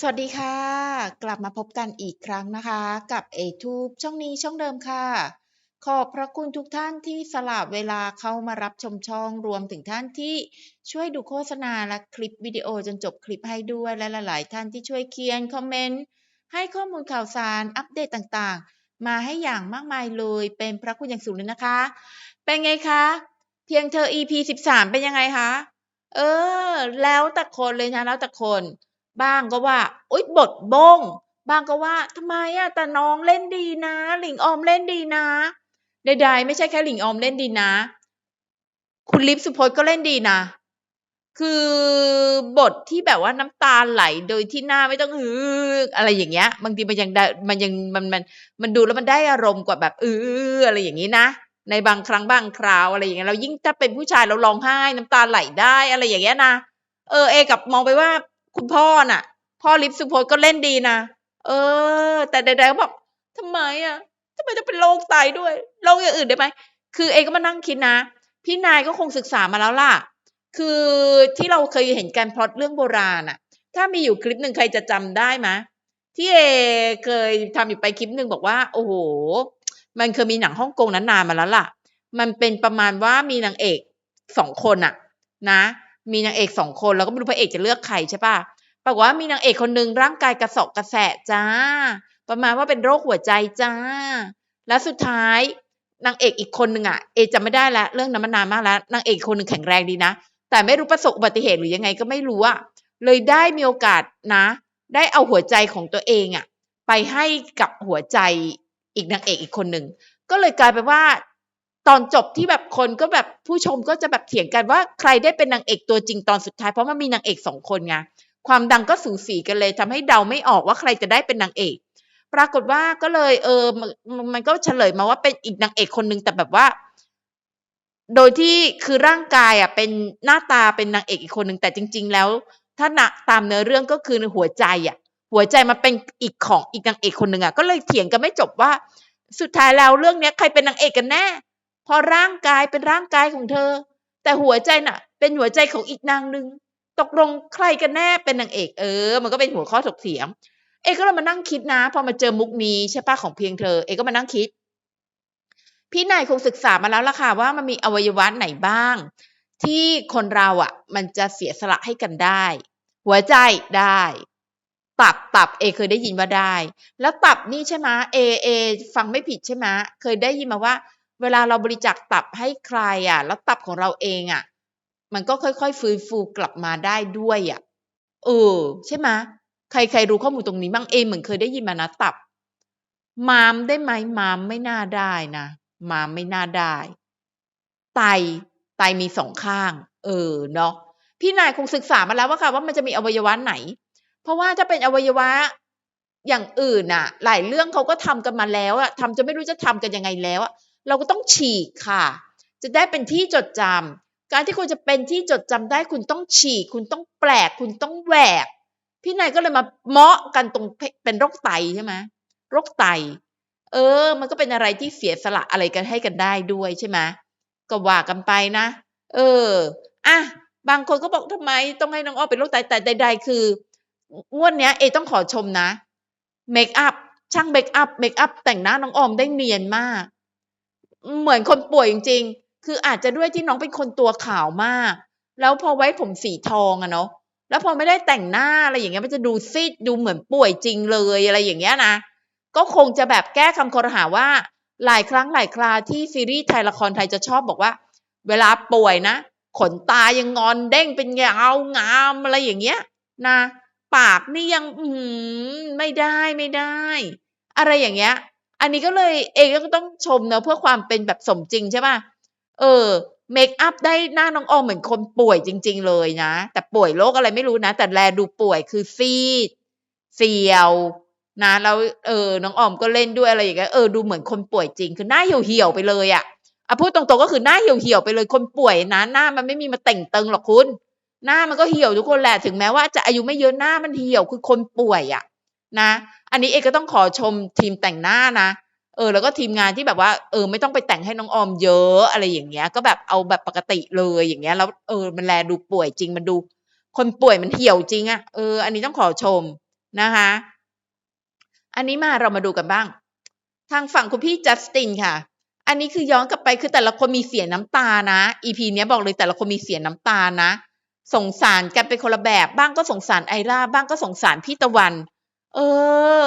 สวัสดีค่ะ กลับมาพบกันอีกครั้งนะคะ กับ A-Tube ช่องนี้ช่องเดิมค่ะ ขอบพระคุณทุกท่านที่สละเวลาเข้ามารับชมช่องรวมถึงท่านที่ช่วยดูโฆษณาและคลิปวิดีโอจนจบคลิปให้ด้วยและหลาย ๆ ท่านที่ช่วยเขียนคอมเมนต์ให้ข้อมูลข่าวสารอัปเดตต่างๆ มาให้อย่างมากมายเลยเป็นพระคุณอย่างสูงเลยนะคะ เป็นไงคะ เพียงเธอ EP 13 เป็นยังไงคะ เออ แล้วแต่คนเลยนะแล้วแต่คน บ้างก็ว่าอุ๊ยบทบง บ้างก็ว่าทำไมอะแต่น้องเล่นดีนะ หลิงออมเล่นดีนะใดๆไม่ใช่แค่หลิงออมเล่นดีนะ คุณลิฟสุพจน์ก็เล่นดีนะ คือบทที่แบบว่าน้ำตาไหลโดยที่หน้าไม่ต้องฮืออะไรอย่างเงี้ย บางทีมันยังไดะมันยังมันมันมันดูแล้วมันได้อารมณ์กว่าแบบอืออะไรอย่างงี้นะในบางครั้งบางคราวอะไรอย่างเงี้ยแล้วยิ่งถ้าเป็นผู้ชายเราร้องไห้น้ำตาไหลได้อะไรอย่างเงี้ยนะเออเอกับมองไปว่า คุณพ่อน่ะ พ่อลิฟสุพจน์ก็เล่นดีนะเออ แต่ใดๆก็บอกทำไมอะทำไมต้องเป็นโรคไตด้วยโรคอย่างอื่นได้ไหมคือเอก็มานั่งคิดนะ พี่นายก็คงศึกษามาแล้วล่ะ คือที่เราเคยเห็นการพล็อตเรื่องโบราณน่ะถ้ามีอยู่คลิปหนึ่งใครจะจำได้ไหมที่เอเคยทำอยู่ไปคลิปหนึ่งบอกว่า โอ้โฮมันเคยมีหนังฮ่องกงนั้นนานมาแล้วล่ะ มันเป็นประมาณว่ามีนางเอก2คนน่ะนะ มีนางเอก2คนแล้วก็ไม่รู้พระเอกจะเลือกใครใช่ปล่าปรากว่ามีนางเอกคนหนึ่งร่างกายกระสาะกระแสะจ้ะประมาณว่าเป็นโรคหัวใจจ้ะแล้วสุดท้ายนางเอกอีกคนหนึ่งอะเอจำไม่ได้ล้วเรื่องนั้นมันนานมากแล้วนางเอกคนหนึ่งแข็งแรงดีนะ แต่ไม่รู้ประสบอุบัติเหตุหรือยังไงก็ไม่รู้อะเลยได้มีโอกาสนะ ได้เอาหัวใจของตัวเองอะไปให้กับหัวใจอีกนางเอกอีกคนหนึ่งก็เลยกลายเป็นว่า ตอนจบที่แบบคนก็แบบผู้ชมก็จะแบบเถียงกันว่าใครได้เป็นนางเอกตัวจริงตอนสุดท้ายเพราะมันมีนางเอก2คนไง ความดังก็สูสีกันเลยทำให้เดาไม่ออกว่าใครจะได้เป็นนางเอก ปรากฏว่าก็เลย เออมันก็เฉลยมาว่าเป็นอีกนางเอกคนหนึ่งแต่แบบว่า โดยที่คือร่างกายอะเป็นหน้าตาเป็นนางเอกอีกคนหนึ่งแต่จริง ๆ แล้ว ถ้าหนักตามเนื้อเรื่องก็คือหัวใจอะ หัวใจมันเป็นอีกของอีกนางเอกคนหนึ่งอะก็เลยเถียงกันไม่จบว่า สุดท้ายแล้วเรื่องเนี้ยใครเป็นนางเอกกันแน่เพราะร่างกายเป็นร่างกายของเธอ แต่หัวใจน่ะ เป็นหัวใจของอีกนางหนึ่ง ตกลงใครกันแน่เป็นนางเอกเออ มันก็เป็นหัวข้อถกเถียง เอก็เลยมานั่งคิดนะ พอมาเจอมุกนี้ใช่ปล่าของเพียงเธอ เอก็มานั่งคิด พี่นายคงศึกษามาแล้วล่ะค่ะว่ามันมีอวัยวะไหนบ้าง ที่คนเราอะมันจะเสียสละให้กันได้ หัวใจได้ตับตับเอเคยได้ยินว่าได้ แล้วตับนี่ใช่ไหมเอเอฟังไม่ผิดใช่ไหมเคยได้ยินมาว่า เวลาเราบริจาคตับให้ใครอะแล้วตับของเราเองอะ มันก็ค่อยๆ ฟื้นฟูกลับมาได้ด้วยอะเออ ใช่ไหมใครใครรู้ข้อมูลตรงนี้บ้างเอเหมือนเคยได้ยินมานะตับ มามได้ไหมมามไม่น่าได้นะมามไม่น่าได้ ไตไตมี2ข้าง เออเนาะพี่นายคงศึกษามาแล้วอะค่ะว่ามันจะมีอวัยวะไหน เพราะว่าถ้าเป็นอวัยวะอย่างอื่นน่ะหลายเรื่องเขาก็ทำกันมาแล้วอะทำจนไม่รู้จะทำกันยังไงแล้วอะเราก็ต้องฉีกค่ะ จะได้เป็นที่จดจำ การที่คุณจะเป็นที่จดจำได้คุณต้องฉีก คุณต้องแปลก คุณต้องแหวก พี่นายก็เลยมาเมาะกันตรงเป็นโรคไตใช่ไหมโรคไต เออ มันก็เป็นอะไรที่เสียสละอะไรกันให้กันได้ด้วยใช่ไหมก็ว่ากันไปนะ เออ อะ บางคนก็บอกทำไม ต้องให้น้องอ้อมเป็นโรคไตแต่ใด ๆ คืองวดเนี้ยเอต้องขอชมนะเมกอัปช่างเมกอัปเมกอัปแต่งหน้าน้องออมได้เนียนมาก เหมือนคนป่วยจริงๆ คืออาจจะด้วยที่น้องเป็นคนตัวขาวมาก แล้วพอไว้ผมสีทองอะเนาะแล้วพอไม่ได้แต่งหน้าอะไรอย่างเงี้ยมันจะดูซีดดูเหมือนป่วยจริงเลยอะไรอย่างเงี้ยนะก็คงจะแบบแก้คำคอรหาว่า หลายครั้งหลายคราที่ซีรีส์ไทยละครไทยจะชอบบอกว่า เวลาป่วยนะขนตายังงอนเด้งเป็นยาวงามอะไรอย่างเงี้ยนะปากนี่ยังอื้อฮือไม่ได้ อะไรอย่างเงี้ย อันนี้ก็เลยเอก็ต้องชมเนาะเพื่อความเป็นแบบสมจริงใช่เปล่า เออเมกอัปได้หน้าน้องออมเหมือนคนป่วยจริง ๆ เลยนะ แต่ป่วยโรคอะไรไม่รู้นะ แต่แลดูป่วยคือซีดเซียวนะแล้วเออน้องออมก็เล่นด้วยอะไรอย่างเงี้ยเออดูเหมือนคนป่วยจริงคือหน้าเหี่ยวๆไปเลยอะอะพูดตรงๆก็คือหน้าเหี่ยวๆไปเลยคนป่วยนะ หน้ามันไม่มีมาเต่งเตึงหรอกคุณ หน้ามันก็เหี่ยวทุกคนแหละถึงแม้ว่าจะอายุไม่เยอะหน้ามันเหี่ยวคือคนป่วยอะนะ อันนี้เอก็ต้องขอชมทีมแต่งหน้านะ เออแล้วก็ทีมงานที่แบบว่าเออไม่ต้องไปแต่งให้น้องออมเยอะอะไรอย่างเงี้ย ก็แบบเอาแบบปกติเลยอย่างเงี้ยแล้วเออมันแลดูป่วยจริงมันดู คนป่วยมันเหี่ยวจริงอะเอออันนี้ต้องขอชมนะคะ อันนี้มาเรามาดูกันบ้าง ทางฝั่งคุณพี่จัสตินค่ะ อันนี้คือย้อนกลับไปคือแต่ละคนมีเสียน้ำตานะ EP เนี้ยบอกเลยแต่ละคนมีเสียน้ำตานะ สงสารกันเป็นคนละแบบ บ้างก็สงสารไอร่าบ้างก็สงสารพี่ตะวัน เออ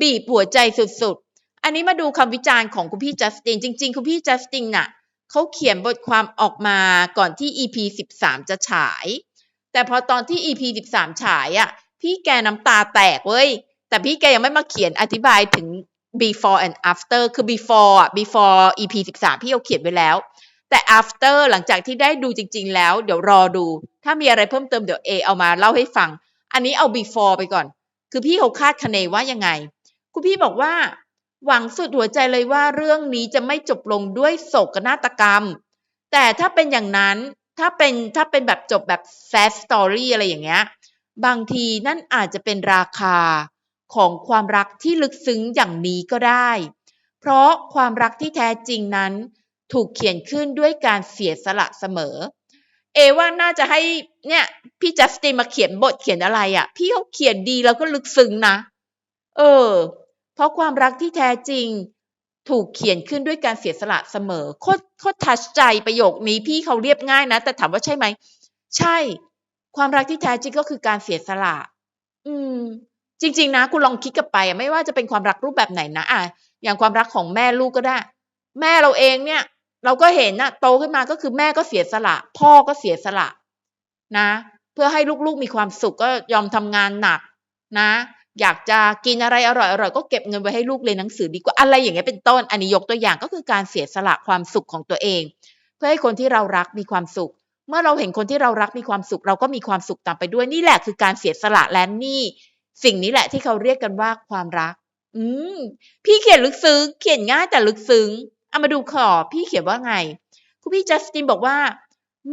บีบหัวใจสุด อันนี้มาดูคำวิจารณ์ของคุณพี่จัสติน จริง ๆ คุณพี่จัสตินน่ะเขาเขียนบทความออกมาก่อนที่ EP 13 จะฉาย แต่พอตอนที่ EP 13 ฉายอะ พี่แกน้ำตาแตกเว้ย แต่พี่แกยังไม่มาเขียนอธิบายถึง before and after คือ before อะ before EP 13 พี่เอาเขียนไว้แล้ว แต่ after หลังจากที่ได้ดูจริง ๆ แล้ว เดี๋ยวรอดู ถ้ามีอะไรเพิ่มเติมเดี๋ยวเอเอามาเล่าให้ฟัง อันนี้เอา before ไปก่อน คือพี่เขาคาดคะเนว่ายังไง คุณพี่บอกว่า หวังสุดหัวใจเลยว่าเรื่องนี้จะไม่จบลงด้วยโศกนาฏกรรม แต่ถ้าเป็นอย่างนั้นถ้าเป็นถ้าเป็นแบบจบแบบ sad story อะไรอย่างเงี้ยบางทีนั่นอาจจะเป็นราคาของความรักที่ลึกซึ้งอย่างนี้ก็ได้ เพราะความรักที่แท้จริงนั้น ถูกเขียนขึ้นด้วยการเสียสละเสมอ เอว่าน่าจะให้เนี่ยพี่จัสตินมาเขียนบทเขียนอะไรอะ่ะ พี่เขาเขียนดีแล้วก็ลึกซึ้งนะ เออ เพราะความรักที่แท้จริง ถูกเขียนขึ้นด้วยการเสียสละเสมอโคตรโคตรทัชใจประโยคนี้พี่เขาเรียบง่ายนะ แต่ถามว่าใช่ไหม ใช่ ความรักที่แท้จริงก็คือการเสียสละ อืม จริง ๆ นะ คุณลองคิดกับไปไม่ว่าจะเป็นความรักรูปแบบไหนนะอะอย่างความรักของแม่ลูกก็ได้ แม่เราเองเนี่ย เราก็เห็นนะโตขึ้นมาก็คือแม่ก็เสียสละ พ่อก็เสียสละ นะ เพื่อให้ลูกๆมีความสุขก็ยอมทำงานหนักนะ อยากจะกินอะไรอร่อยๆก็เก็บเงินไว้ให้ลูกเรียนหนังสือดีกว่าอะไรอย่างเงี้ยเป็นต้น อันนี้ยกตัวอย่างก็คือการเสียสละความสุขของตัวเอง เพื่อให้คนที่เรารักมีความสุข เมื่อเราเห็นคนที่เรารักมีความสุข เราก็มีความสุขตามไปด้วยนี่แหละคือการเสียสละและนี่ สิ่งนี้แหละที่เขาเรียกกันว่าความรัก อืมพี่เขียนลึกซึ้งเขียนง่ายแต่ลึกซึ้งเอามาดูขอพี่เขียนว่าไงคุณพี่จัสตินบอกว่า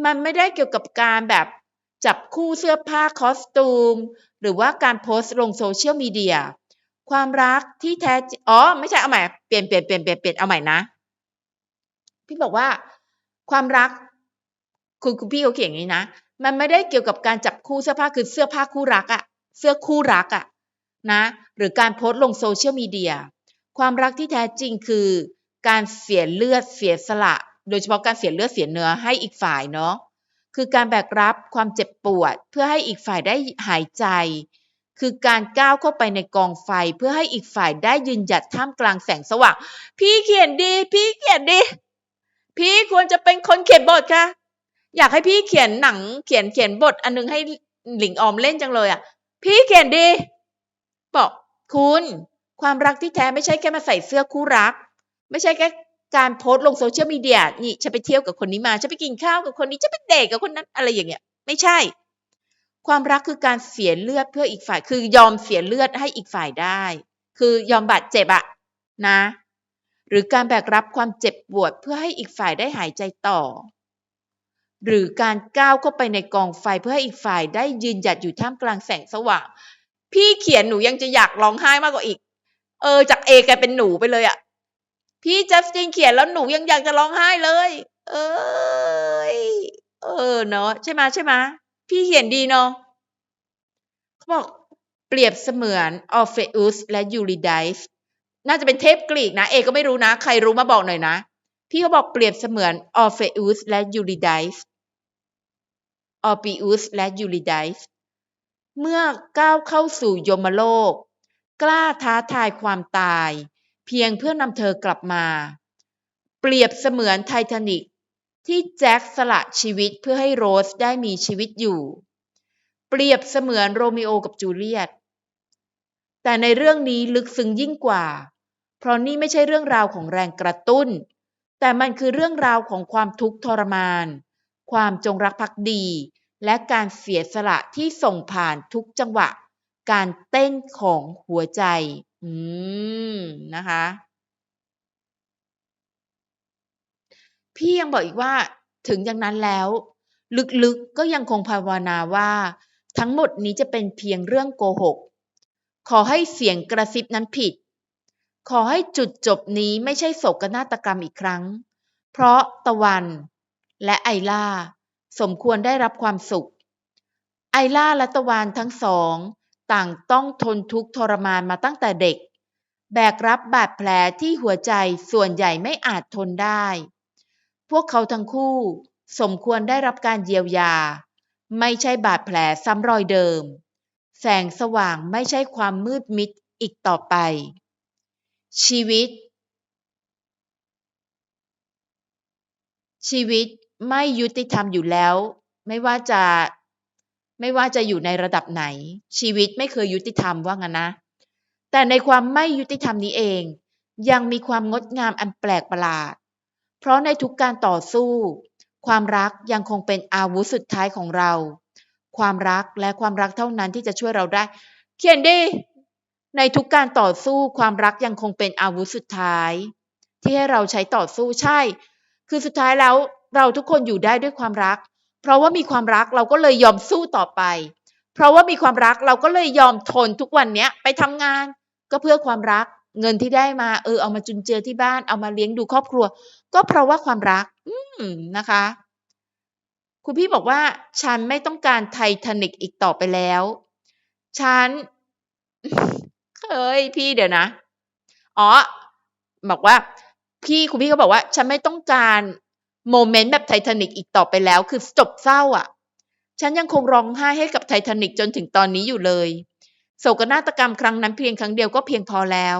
มันไม่ได้เกี่ยวกับการแบบ จับคู่เสื้อผ้าคอสตูม หรือว่าการโพสต์ลงโซเชียลมีเดียความรักที่แท้จริงอ๋อไม่ใช่เอาใหม่เปลี่ยนเปลี่ยนเปลี่ยนเปลี่ยนเปลี่ยนเอาใหม่นะ พี่บอกว่า ความรัก คุณคุณพี่เขาเขียนอย่างนี้นะ มันไม่ได้เกี่ยวกับการจับคู่เสื้อผ้าคือเสื้อผ้าคู่รักอะเสื้อคู่รักอะนะ หรือการโพสต์ลงโซเชียลมีเดียความรักที่แท้จริงคือ การเสียเลือดเสียสละ โดยเฉพาะการเสียเลือดเสียเนื้อให้อีกฝ่ายเนาะ คือการแบกรับความเจ็บปวด เพื่อให้อีกฝ่ายได้หายใจ คือการก้าวเข้าไปในกองไฟเพื่อให้อีกฝ่ายได้ยืนหยัดท่ามกลางแสงสว่าง พี่เขียนดี พี่เขียนดี พี่ควรจะเป็นคนเขียนบทค่ะ อยากให้พี่เขียนหนังเขียนเขียนบทอันนึงให้หลิงออมเล่นจังเลยอะ พี่เขียนดี บอกคุณ ความรักที่แท้ไม่ใช่แค่มาใส่เสื้อคู่รัก ไม่ใช่แค่ การโพสต์ลงโซเชียลมีเดียนี่ฉันไปเที่ยวกับคนนี้มาฉันไปกินข้าวกับคนนี้ฉันไปเดทกับคนนั้นอะไรอย่างเงี้ย ไม่ใช่ ความรักคือการเสียเลือดเพื่ออีกฝ่าย คือยอมเสียเลือดให้อีกฝ่ายได้ คือยอมบาดเจ็บอะนะ หรือการแบกรับความเจ็บปวดเพื่อให้อีกฝ่ายได้หายใจต่อ หรือการก้าวเข้าไปในกองไฟเพื่อให้อีกฝ่ายได้ยืนหยัดอยู่ท่ามกลางแสงสว่าง พี่เขียนหนูยังจะอยากร้องไห้มากกว่าอีก เออ จากเอกลายเป็นหนูไปเลยอะ พี่จัสตินเขียนแล้วหนูยังอยากจะร้องไห้เลย เอ้ย เออเนาะใช่ไหมใช่ไหมพี่เขียนดีเนาะเขาบอกเปรียบเสมือนออเฟอุสและยูริไดส์น่าจะเป็นเทพกรีกนะ เอกก็ไม่รู้นะ ใครรู้มาบอกหน่อยนะ พี่เขาบอกเปรียบเสมือนออเฟอุสและยูริไดส์ออปิอุสและยูริไดส์เมื่อก้าวเข้าสู่ยมโลก กล้าท้าทายความตาย เพียงเพื่อนำเธอกลับมา เปรียบเสมือนไททานิกที่แจ็คสละชีวิตเพื่อให้โรสได้มีชีวิตอยู่ เปรียบเสมือนโรมิโอกับจูเลียต แต่ในเรื่องนี้ลึกซึ้งยิ่งกว่า เพราะนี่ไม่ใช่เรื่องราวของแรงกระตุ้น แต่มันคือเรื่องราวของความทุกข์ทรมาน ความจงรักภักดี และการเสียสละที่ส่งผ่านทุกจังหวะ การเต้นของหัวใจ อืม นะคะ พี่ยังบอกอีกว่าถึงอย่างนั้นแล้ว ลึกๆก็ยังคงภาวนาว่า ทั้งหมดนี้จะเป็นเพียงเรื่องโกหก ขอให้เสียงกระซิบนั้นผิด ขอให้จุดจบนี้ไม่ใช่โศกนาฏกรรมอีกครั้ง เพราะตะวันและไอล่า สมควรได้รับความสุข ไอล่าและตะวันทั้งสอง ต่างต้องทนทุกข์ทรมานมาตั้งแต่เด็ก แบกรับบาดแผลที่หัวใจส่วนใหญ่ไม่อาจทนได้ พวกเขาทั้งคู่สมควรได้รับการเยียวยา ไม่ใช่บาดแผลซ้ำรอยเดิม แสงสว่างไม่ใช่ความมืดมิดอีกต่อไป ชีวิต ชีวิตไม่ยุติธรรมอยู่แล้ว ไม่ว่าจะ ไม่ว่าจะอยู่ในระดับไหน ชีวิตไม่เคยยุติธรรมว่างั้นนะ แต่ในความไม่ยุติธรรมนี้เอง ยังมีความงดงามอันแปลกประหลาด เพราะในทุกการต่อสู้ ความรักยังคงเป็นอาวุธสุดท้ายของเรา ความรักและความรักเท่านั้นที่จะช่วยเราได้ เขียนดีในทุกการต่อสู้ความรักยังคงเป็นอาวุธสุดท้าย ที่ให้เราใช้ต่อสู้ใช่ คือสุดท้ายแล้วเราทุกคนอยู่ได้ด้วยความรัก เพราะว่ามีความรักเราก็เลยยอมสู้ต่อไป เพราะว่ามีความรักเราก็เลยยอมทนทุกวันเนี้ยไปทำงาน ก็เพื่อความรักเงินที่ได้มาเออเอามาจุนเจือที่บ้านเอามาเลี้ยงดูครอบครัว ก็เพราะว่าความรัก อืมนะคะ คุณพี่บอกว่า ฉันไม่ต้องการไททานิกอีกต่อไปแล้ว ฉันเฮ้ยพี่เดี๋ยวนะ อ๋อ บอกว่า พี่คุณพี่เขาบอกว่า ฉันไม่ต้องการ โมเมนต์แบบไททานิกอีกต่อไปแล้ว คือจบเศร้าอะ ฉันยังคงร้องไห้ให้กับไททานิกจนถึงตอนนี้อยู่เลย โศกนาฏกรรมครั้งนั้นเพียงครั้งเดียวก็เพียงพอแล้ว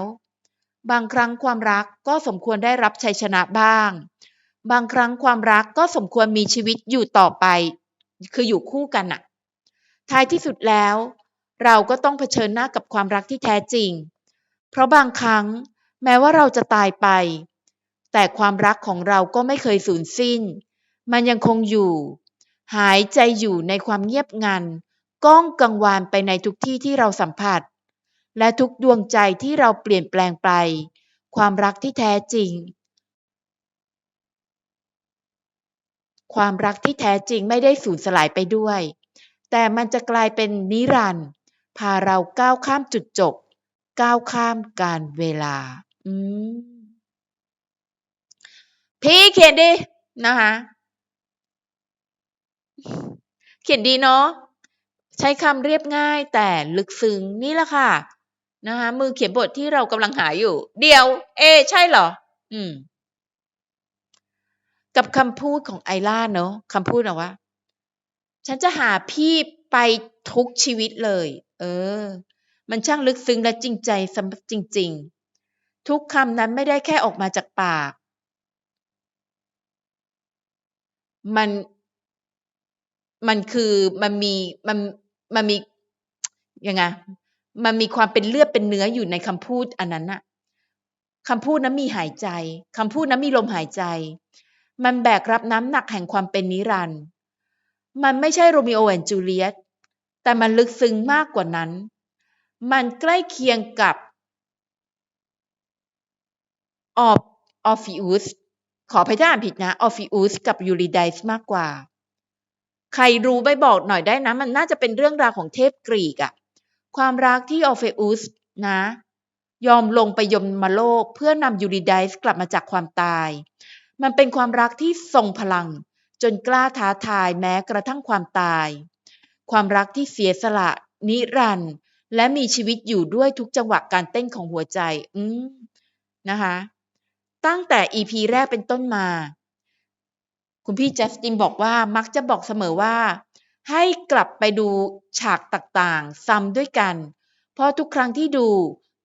บางครั้งความรักก็สมควรได้รับชัยชนะบ้าง บางครั้งความรักก็สมควรมีชีวิตอยู่ต่อไป คืออยู่คู่กันน่ะ ท้ายที่สุดแล้ว เราก็ต้องเผชิญหน้ากับความรักที่แท้จริง เพราะบางครั้ง แม้ว่าเราจะตายไป แต่ความรักของเราก็ไม่เคยสูญสิ้น มันยังคงอยู่ หายใจอยู่ในความเงียบงัน ก้องกังวานไปในทุกที่ที่เราสัมผัส และทุกดวงใจที่เราเปลี่ยนแปลงไป ความรักที่แท้จริง ความรักที่แท้จริงไม่ได้สูญสลายไปด้วย แต่มันจะกลายเป็นนิรันดร์พาเราก้าวข้ามจุดจบ ก้าวข้ามการเวลา อืม พี่เขียนดีนะคะ เขียนดีเนาะใช้คำเรียบง่ายแต่ลึกซึ้งนี่แหละค่ะนะคะมือเขียนบทที่เรากำลังหาอยู่ เดียว เอ ใช่เหรอ อืม กับคำพูดของไอล่าเนาะคำพูดอะว่า ฉันจะหาพี่ไปทุกชีวิตเลย เออ มันช่างลึกซึ้งและจริงใจสำจริง ๆ ทุกคำนั้นไม่ได้แค่ออกมาจากปาก มันมันคือมันมีมันมันมียังไงมันมีความเป็นเลือดเป็นเนื้ออยู่ในคำพูดอันนั้นน่ะคำพูดนั้นมีหายใจคำพูดนั้นมีลมหายใจ มันแบกรับน้ำหนักแห่งความเป็นนิรันดร์มันไม่ใช่โรมิโอแอนจูเลียตแต่มันลึกซึ้งมากกว่านั้น มันใกล้เคียงกับออฟออฟิอุส ขอพยถ้าอ่านผิดนะออฟิอุสกับยูริไดส์มากกว่า ใครรู้ไปบอกหน่อยได้นะ มันน่าจะเป็นเรื่องราวของเทพกรีกอะความรักที่ออฟฟิอุสนะ ยอมลงไปยมมาโลกเพื่อนำยูริไดส์กลับมาจากความตาย มันเป็นความรักที่ทรงพลัง จนกล้าท้าทายแม้กระทั่งความตาย ความรักที่เสียสละ นิรันดร์และมีชีวิตอยู่ด้วยทุกจังหวะการเต้นของหัวใจ อืมนะคะ ตั้งแต่ EP แรกเป็นต้นมา คุณพี่จัสตินบอกว่ามักจะบอกเสมอว่า ให้กลับไปดูฉากต่างๆ ซ้ำด้วยกัน เพราะทุกครั้งที่ดู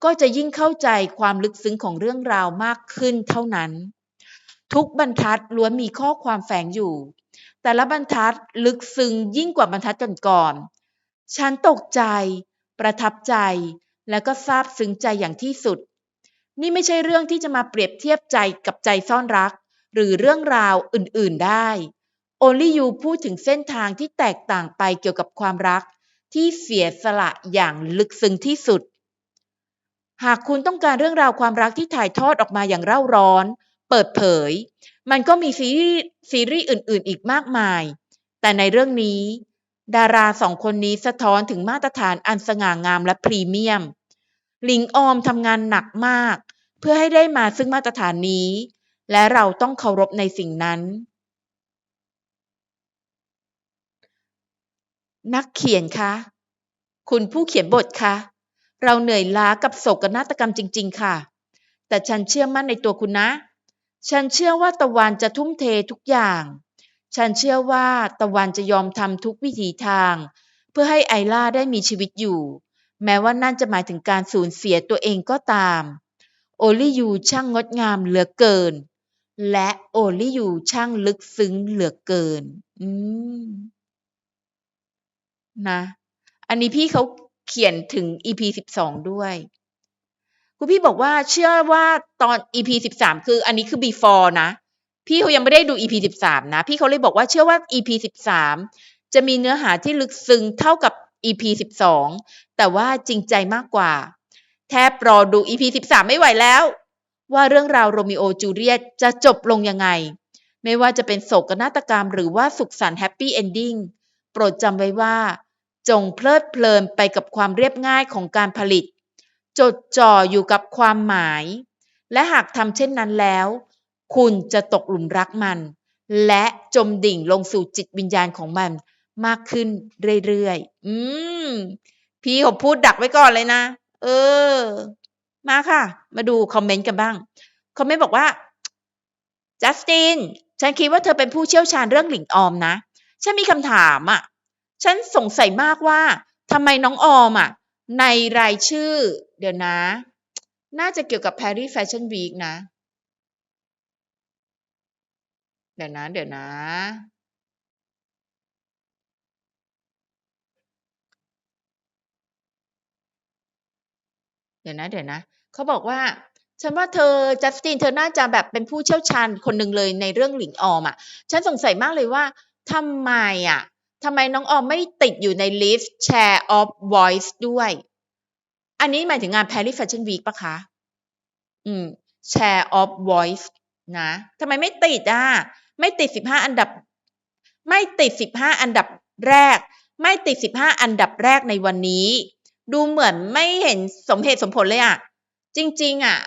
ก็จะยิ่งเข้าใจความลึกซึ้งของเรื่องราวมากขึ้นเท่านั้น ทุกบรรทัดล้วนมีข้อความแฝงอยู่ แต่ละบรรทัดลึกซึ้งยิ่งกว่าบรรทัดก่อนๆฉันตกใจ ประทับใจ และก็ซาบซึ้งใจอย่างที่สุด นี่ไม่ใช่เรื่องที่จะมาเปรียบเทียบใจกับใจซ่อนรัก หรือเรื่องราวอื่นๆได้ Only You พูดถึงเส้นทางที่แตกต่างไปเกี่ยวกับความรัก ที่เสียสละอย่างลึกซึ้งที่สุด หากคุณต้องการเรื่องราวความรักที่ถ่ายทอดออกมาอย่างเร่าร้อน เปิดเผย มันก็มีซีรีส์ซีรีส์อื่น ๆ อีกมากมาย แต่ในเรื่องนี้ ดาราสองคนนี้สะท้อนถึงมาตรฐานอันสง่างามและพรีเมียม หลิงออมทำงานหนักมาก เพื่อให้ได้มาซึ่งมาตรฐานนี้ และเราต้องเคารพในสิ่งนั้น นักเขียนคะคุณผู้เขียนบทคะเราเหนื่อยล้ากับโศกนาฏกรรมจริง ๆ ค่ะ แต่ฉันเชื่อมั่นในตัวคุณนะ ฉันเชื่อว่าตะวันจะทุ่มเททุกอย่าง ฉันเชื่อว่าตะวันจะยอมทำทุกวิถีทาง เพื่อให้ไอล่าได้มีชีวิตอยู่ แม้ว่านั่นจะหมายถึงการสูญเสียตัวเองก็ตาม โอลิยูช่างงดงามเหลือเกิน และโอลิยูช่างลึกซึ้งเหลือเกิน อืม นะ อันนี้พี่เขาเขียนถึง EP สิบสองด้วยคุณพี่บอกว่าเชื่อว่าตอน EP สิบสามคือ อันนี้คือ before นะ พี่เขายังไม่ได้ดู EP สิบสามนะ พี่เขาเลยบอกว่าเชื่อว่า EP สิบสามจะมีเนื้อหาที่ลึกซึ้งเท่ากับ EP สิบสองแต่ว่าจริงใจมากกว่า แทบรอดู EP สิบสามไม่ไหวแล้ว ว่าเรื่องราวโรมิโอจูเลียตจะจบลงยังไง ไม่ว่าจะเป็นโศกนาฏกรรมหรือว่าสุขสันต์แฮปปี้เอนดิ้งโปรดจำไว้ว่า จงเพลิดเพลินไปกับความเรียบง่ายของการผลิต จดจ่ออยู่กับความหมาย และหากทำเช่นนั้นแล้ว คุณจะตกหลุมรักมัน และจมดิ่งลงสู่จิตวิญญาณของมันมากขึ้นเรื่อยๆ อืม พี่ผมพูดดักไว้ก่อนเลยนะ เออ มาค่ะ มาดูคอมเมนต์กันบ้าง คอมเมนต์บอกว่า จัสติน ฉันคิดว่าเธอเป็นผู้เชี่ยวชาญเรื่องหลิงออมนะ ฉันมีคำถามอะ ฉันสงสัยมากว่าทำไมน้องออมอะ ในรายชื่อ เดี๋ยวนะ น่าจะเกี่ยวกับ Paris Fashion Week นะ เดี๋ยวนะ เดี๋ยวนะ เดี๋ยวนะ เดี๋ยวนะเขาบอกว่า ฉันว่าเธอจัสตินเธอน่าจะแบบเป็นผู้เชี่ยวชาญคนหนึ่งเลยในเรื่องหลิงออมอะฉันสงสัยมากเลยว่าทำไมอะทำไมน้องออมไม่ติดอยู่ในลิสต์ Share of Voice ด้วย อันนี้หมายถึงงาน Paris Fashion Week ปะคะ อืม Share of Voice นะทำไมไม่ติดอะ ไม่ติดสิบห้าอันดับ ไม่ติดสิบห้าอันดับแรก ไม่ติดสิบห้าอันดับแรกในวันนี้ ดูเหมือนไม่เห็นสมเหตุสมผลเลยอะจริง ๆอะ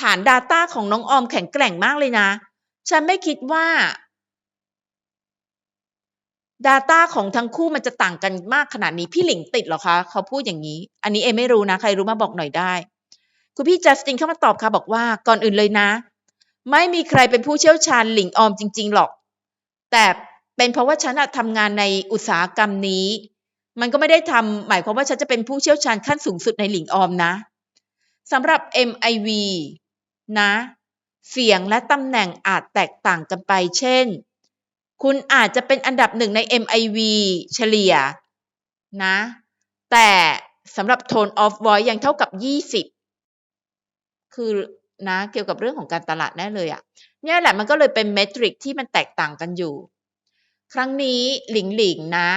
ฐาน Data ของน้องออมแข็งแกร่งมากเลยนะ ฉันไม่คิดว่า Data ของทั้งคู่มันจะต่างกันมากขนาดนี้พี่หลิงติดเหรอคะเขาพูดอย่างนี้ อันนี้เอไม่รู้นะ ใครรู้มาบอกหน่อยได้ คุณพี่จัสตินเข้ามาตอบค่ะบอกว่าก่อนอื่นเลยนะ ไม่มีใครเป็นผู้เชี่ยวชาญหลิงออมจริง ๆ หรอก แต่เป็นเพราะว่าฉันอะทำงานในอุตสาหกรรมนี้ มันก็ไม่ได้ทำหมายความว่าฉันจะเป็นผู้เชี่ยวชาญขั้นสูงสุดในหลิงออมนะสำหรับ MIV นะ เสียงและตำแหน่งอาจแตกต่างกันไป เช่น คุณอาจจะเป็นอันดับหนึ่งใน MIV เฉลี่ยนะ แต่สำหรับ Tone of Voice ยังเท่ากับ 20 คือนะ เกี่ยวกับเรื่องของการตลาดแน่เลยอะ่ะเนี่ยแหละมันก็เลยเป็นเมทริกที่มันแตกต่างกันอยู่ ครั้งนี้หลิงหลิงนะ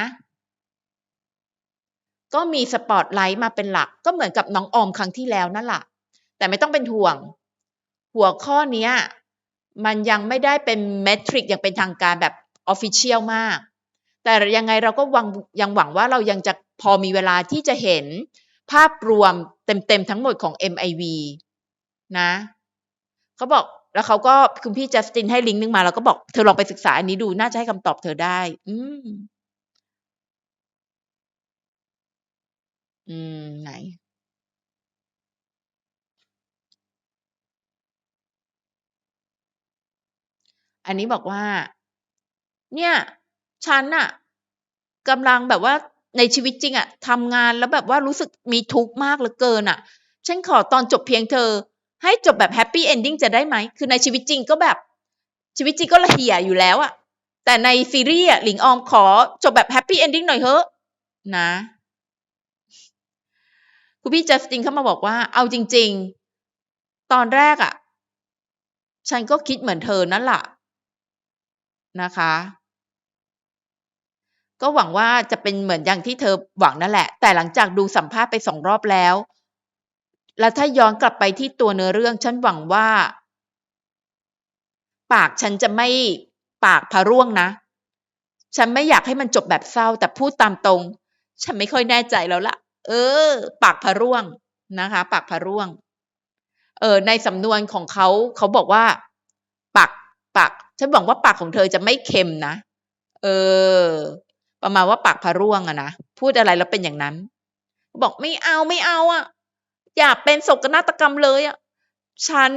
ก็มีสปอตไลท์มาเป็นหลัก ก็เหมือนกับน้องออมครั้งที่แล้วนั่นแหละแต่ไม่ต้องเป็นห่วง หัวข้อนี้มันยังไม่ได้เป็นเมทริกอย่างเป็นทางการแบบออฟฟิเชียลมาก แต่ยังไงเราก็วังยังหวังว่าเรายังจะพอมีเวลาที่จะเห็นภาพรวมเต็มๆทั้งหมดของ MIV นะเขาบอกแล้วเขาก็คุณพี่จัสตินให้ลิงก์นึงมาแล้วก็บอกเธอลองไปศึกษาอันนี้ดูน่าจะให้คำตอบเธอได้ อืม อืม ไหน อันนี้บอกว่า เนี่ย ฉันน่ะ กำลังแบบว่าในชีวิตจริงอะ ทำงานแล้วแบบว่ารู้สึกมีทุกข์มากเหลือเกินอะ ฉันขอตอนจบเพียงเธอ ให้จบแบบแฮปปี้เอนดิ้งจะได้ไหม คือในชีวิตจริงก็แบบ ชีวิตจริงก็ละเหี่ยอยู่แล้วอะ แต่ในซีรีส์อะ หลิงออมขอจบแบบแฮปปี้เอนดิ้งหน่อยเถอะ นะ คุณพี่จัสตินเข้ามาบอกว่า เอาจริง ๆ ตอนแรกอะฉันก็คิดเหมือนเธอนั่นแหละนะคะ ก็หวังว่าจะเป็นเหมือนอย่างที่เธอหวังนั่นแหละ แต่หลังจากดูสัมภาษณ์ไปสองรอบแล้ว แล้วถ้าย้อนกลับไปที่ตัวเนื้อเรื่อง ฉันหวังว่า ปากฉันจะไม่ปากพะร่วงนะ ฉันไม่อยากให้มันจบแบบเศร้า แต่พูดตามตรง ฉันไม่ค่อยแน่ใจแล้วล่ะ เออ ปากพะร่วงนะคะ ปากพะร่วง เออในสำนวนของเขาเขาบอกว่า ปากปากฉันหวังว่าปากของเธอจะไม่เค็มนะเออ ประมาณว่าปากพะร่วงอะนะพูดอะไรแล้วเป็นอย่างนั้น บอกไม่เอาไม่เอาอะอย่าเป็นโศกนาฏกรรมเลยอะ่ะฉัน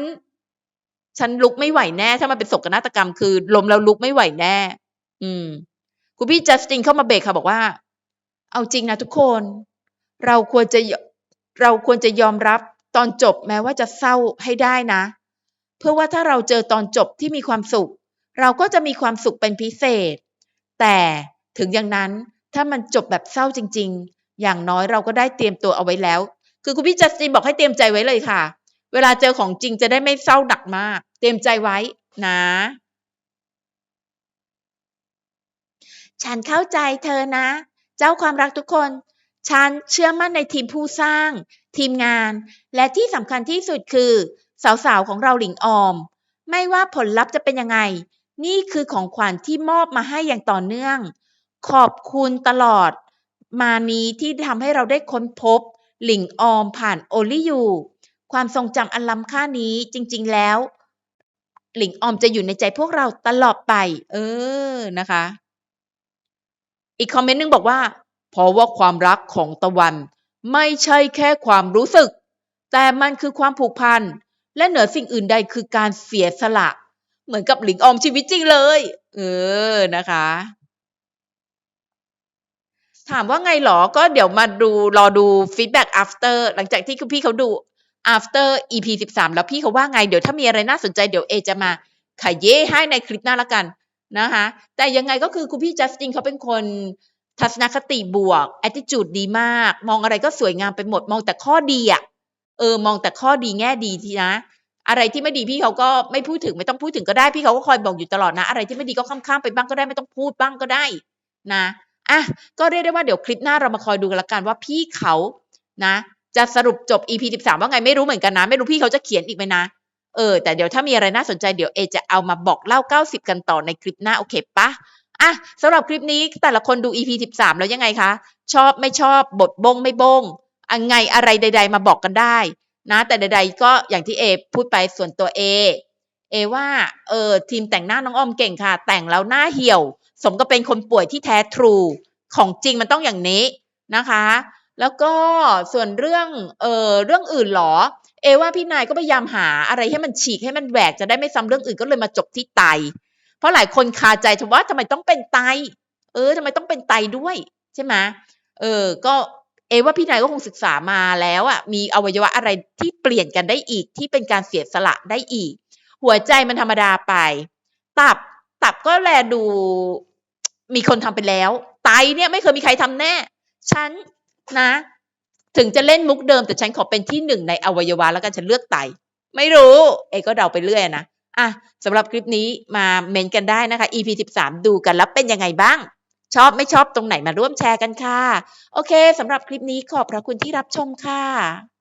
ฉันลุกไม่ไหวแน่ ถ้ามันเป็นโศกนาฏกรรมคือล้มแล้วลุกไม่ไหวแน่ อืมคุณพี่จัสตินเข้ามาเบรกค่ะบอกว่า เอาจริงนะทุกคน เราควรจะเราควรจะยอมรับตอนจบแม้ว่าจะเศร้าให้ได้นะ เพื่อว่าถ้าเราเจอตอนจบที่มีความสุข เราก็จะมีความสุขเป็นพิเศษ แต่ถึงอย่างนั้นถ้ามันจบแบบเศร้าจริง ๆ อย่างน้อยเราก็ได้เตรียมตัวเอาไว้แล้ว คือคุณพี่จัสตินบอกให้เตรียมใจไว้เลยค่ะ เวลาเจอของจริงจะได้ไม่เศร้าหนักมาก เตรียมใจไว้นะ ฉันเข้าใจเธอนะ เจ้าความรักทุกคน ฉันเชื่อมั่นในทีมผู้สร้าง ทีมงาน และที่สำคัญที่สุดคือ สาวๆ ของเราหลิงออม ไม่ว่าผลลัพธ์จะเป็นยังไง นี่คือของขวัญที่มอบมาให้อย่างต่อเนื่อง ขอบคุณตลอด มานี้ที่ทำให้เราได้ค้นพบ หลิงออมผ่านโอลิยูความทรงจำอันล้ำค่านี้จริง ๆ แล้ว หลิงออมจะอยู่ในใจพวกเราตลอดไป เออนะคะ อีกคอมเมนต์หนึงบอกว่า เพราะว่าความรักของตะวัน ไม่ใช่แค่ความรู้สึก แต่มันคือความผูกพัน และเหนือสิ่งอื่นใดคือการเสียสละ เหมือนกับหลิงออมชีวิตจริงเลย เออนะคะ ถามว่าไงหรอ ก็เดี๋ยวมาดูรอดู feedback after หลังจากที่คุณพี่เขาดู after EP 13 แล้วพี่เขาว่าไง เดี๋ยวถ้ามีอะไรน่าสนใจเดี๋ยวเอจะมาขยเย่ให้ในคลิปหน้าละกันนะคะ แต่ยังไงก็คือคุณพี่จัสตินเขาเป็นคน ทัศนคติบวก attitude ดีมาก มองอะไรก็สวยงามไปหมด มองแต่ข้อดีอะเออ มองแต่ข้อดีแง่ดีทีนะ อะไรที่ไม่ดีพี่เขาก็ไม่พูดถึงไม่ต้องพูดถึงก็ได้ พี่เขาก็คอยบอกอยู่ตลอดนะ อะไรที่ไม่ดีก็ข้ามๆไปบ้างก็ได้ไม่ต้องพูดบ้างก็ได้นะอะก็เรียกได้ว่าเดี๋ยวคลิปหน้าเรามาคอยดูกันละกันว่าพี่เขานะ จะสรุปจบ EP 13ว่าไงไม่รู้เหมือนกันนะ ไม่รู้พี่เขาจะเขียนอีกไหมนะเออแต่เดี๋ยวถ้ามีอะไรน่าสนใจเดี๋ยวเอจะเอามาบอกเล่า 90 กันต่อในคลิปหน้าโอเคปะ อะสำหรับคลิปนี้แต่ละคนดู EP 13 แล้วยังไงคะ ชอบไม่ชอบบทบงไม่บงอันไงอะไรใด ๆ มาบอกกันได้ นะ แต่ใด ๆ ก็อย่างที่เอพูดไปส่วนตัวเอเอว่าเออทีมแต่งหน้าน้องออมเก่งค่ะ แต่งแล้วหน้าเหี่ยว สมกับเป็นคนป่วยที่แท้ทรูของจริงมันต้องอย่างนี้นะคะ แล้วก็ส่วนเรื่องเออเรื่องอื่นหรอ เอว่าพี่นายก็พยายามหาอะไรให้มันฉีกให้มันแหวกจะได้ไม่ซ้ำเรื่องอื่นก็เลยมาจบที่ไต เพราะหลายคนคาใจว่าทำไมต้องเป็นไต เออทำไมต้องเป็นไตด้วย ใช่ไหมเออ ก็เอว่าพี่นายก็คงศึกษามาแล้วอะมีอวัยวะอะไรที่เปลี่ยนกันได้อีกที่เป็นการเสียสละได้อีก หัวใจมันธรรมดาไป ตับตับก็แลดูมีคนทำไปแล้ว ไตเนี่ยไม่เคยมีใครทำแน่ ฉันนะ ถึงจะเล่นมุกเดิมแต่ฉันขอเป็นที่หนึ่งในอวัยวะแล้วกันฉันเลือกไต ไม่รู้ เอก็เดาไปเรื่อยนะ อะสำหรับคลิปนี้มาเมนกันได้นะคะ EP 13 ดูกันแล้วเป็นยังไงบ้าง ชอบไม่ชอบตรงไหนมาร่วมแชร์กันค่ะ โอเคสำหรับคลิปนี้ขอบพระคุณที่รับชมค่ะ